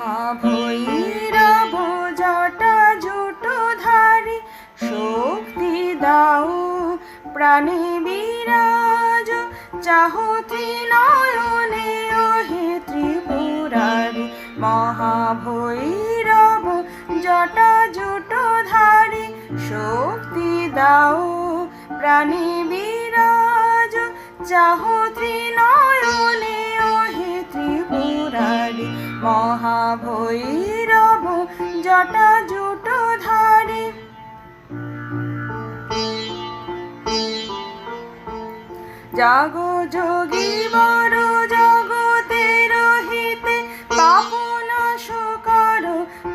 মহাভৈরব জটা জুটো ধারি, শক্তি দাও, প্রাণে বিরাজ। চাহো ত্রিনয়নে ওহে ত্রিপুরারি, মহাভৈরব জটা জুটো ধারি, শক্তি দাও, প্রাণে বিরাজ। চাহো মহাভৈরব, জটা জুটো ধারি। জাগ যোগী বড় জগতের হিতে পাপন কর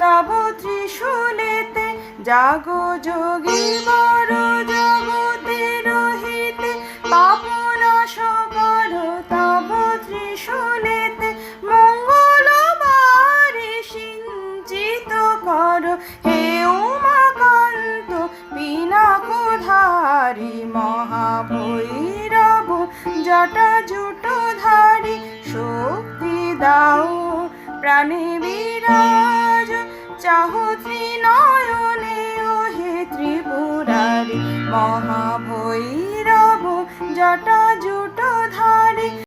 তব ত্রিশূলেতে। জাগো যোগী বড় জগতের রহিতে পাপন পিনাকধারী মহাভৈরব জটা জুটো ধারি শক্তি দাও প্রাণে বিরাজ। চাহ ত্রিনয়নে ওহে ত্রিপুরারি মহা